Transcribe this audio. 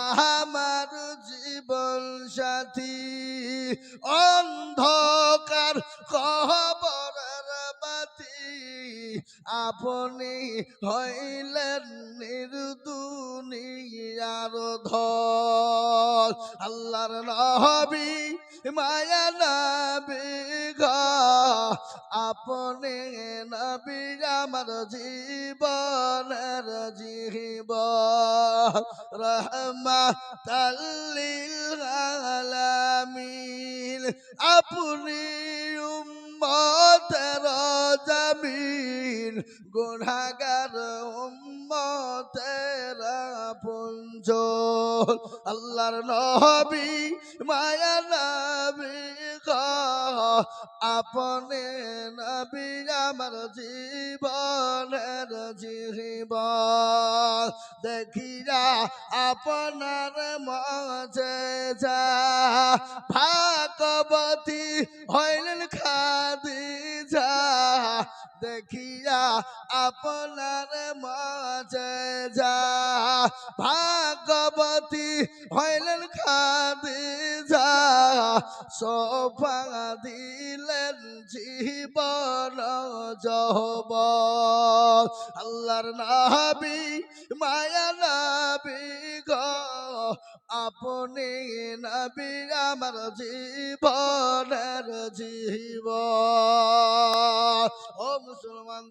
আমার জীবন সাথী, অন্ধকার কবরের বাতি, আপনি হইলেন নির্দুনিয়ার ধর আল্লাহর নবী, মায়া নবী গা আপনি নবী আমার জীবনের জীব। রহমা তাল্লিল আলামিন। আপনি উম্মতের জামিন। গুনাহগার উম্মতের পুঞ্জ আল্লাহর নবী, মায়া নবী আপনি নবী আমার জীবনের জীবন। দেখিয়া আপনার মাঝে যা ভাগবতী হইলেন খাদি যা দেখিয়া আপনার মাঝে যা ভাগবতী হইলেন খাদি যা সোফা দিলেন জীবন যব আল্লাহর নাবি, মায়া নাবি গ, আপনি নাবি আমার জীবনের জীব ও মুসলমান